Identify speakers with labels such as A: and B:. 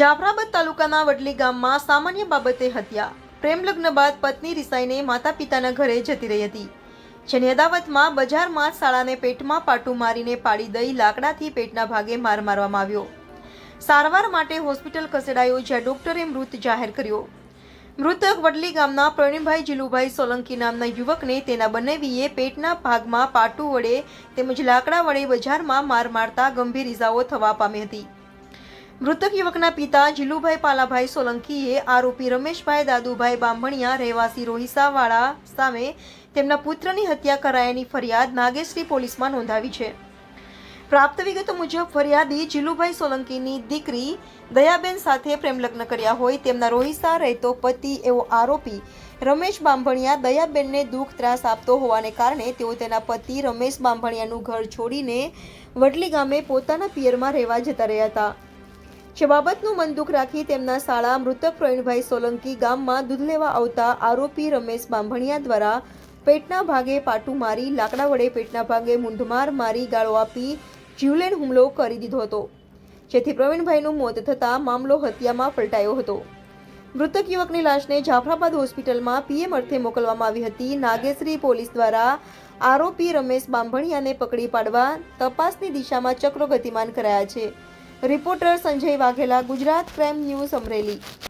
A: જાફરાબાદ તાલુકાના વડલી ગામમાં સામાન્ય બાબતે હત્યા. પ્રેમ લગ્ન બાદ પત્ની રિસાઈને માતા પિતાના ઘરે જતી રહી હતી. જેની અદાવતમાં બજારમાં શાળાને પેટમાં પાટું મારીને પાડી દઈ લાકડાથી પેટના ભાગે માર મારવામાં આવ્યો. સારવાર માટે હોસ્પિટલ ખસેડાયો જ્યાં ડોક્ટરે મૃત જાહેર કર્યો. મૃતક વડલી ગામના પ્રવીણભાઈ જીલુભાઈ સોલંકી નામના યુવકને તેના બંનેવીએ પેટના ભાગમાં પાટું વડે તેમજ લાકડા વડે બજારમાં માર મારતા ગંભીર ઇજાઓ થવા પામી હતી. મૃતક યુવકના પિતા જીલુભાઈ પાલાભાઈ સોલંકીએ આરોપી રમેશભાઈ દાદુભાઈ બાંભણિયા રહેવાસી રોહિસાવાળા સામે તેમના પુત્રની હત્યા કરાયાની ફરિયાદ નાગેશ્રી પોલીસમાં નોંધાવી છે. પ્રાપ્ત વિગતો મુજબ ફરિયાદી જીલુભાઈ સોલંકીની દીકરી દયાબેન સાથે પ્રેમલગ્ન કર્યા હોય તેમના રોહિસા રહેતો પતિ એવો આરોપી રમેશ બાંભણિયા દયાબેનને દુઃખ ત્રાસ આપતો હોવાને કારણે તેઓ તેના પતિ રમેશ બાંભણિયાનું ઘર છોડીને વડલી ગામે પોતાના પિયરમાં રહેવા જતા રહ્યા હતા. જે બાબતનું મન દુઃખ રાખી તેમના શાળા મૃતક પ્રવીણભાઈ સોલંકી ગામમાં દૂધ લેવા આવતા આરોપી રમેશ બાંભણિયા દ્વારા પેટના ભાગે પાટું મારી, લાકડા વડે પેટના ભાગે મૂંઢમાર મારી, ગાળો આપી જીવલેણ હુમલો કરી દીધો હતો. જેથી પ્રવીણભાઈનું મોત થતાં મામલો હત્યામાં પલટાયો હતો. મૃતક યુવકની લાશને જાફરાબાદ હોસ્પિટલમાં પીએમ અર્થે મોકલવામાં આવી હતી. નાગેશ્રી પોલીસ દ્વારા આરોપી રમેશ બાંભણિયાને પકડી પાડવા તપાસની દિશામાં ચક્રો ગતિમાન કરાયા છે. Reporter Sanjay Vaghela Gujarat crime news Amreli.